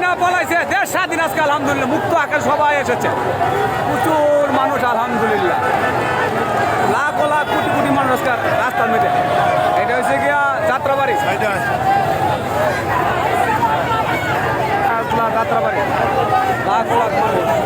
থেকে পলাইছে দেশ স্বাধীন আজকে, আলহামদুলিল্লাহ। মুক্ত আকাশ সবাই এসেছে। প্রচুর মানুষ, আলহামদুলিল্লাহ। লাখ লাখ কোটি কোটি মানুষ আজকে রাস্তার মধ্যে। এটা হচ্ছে গিয়া যাত্রাবাড়ি। যাত্রাবাড়ি। লাখ লাখ মানুষ।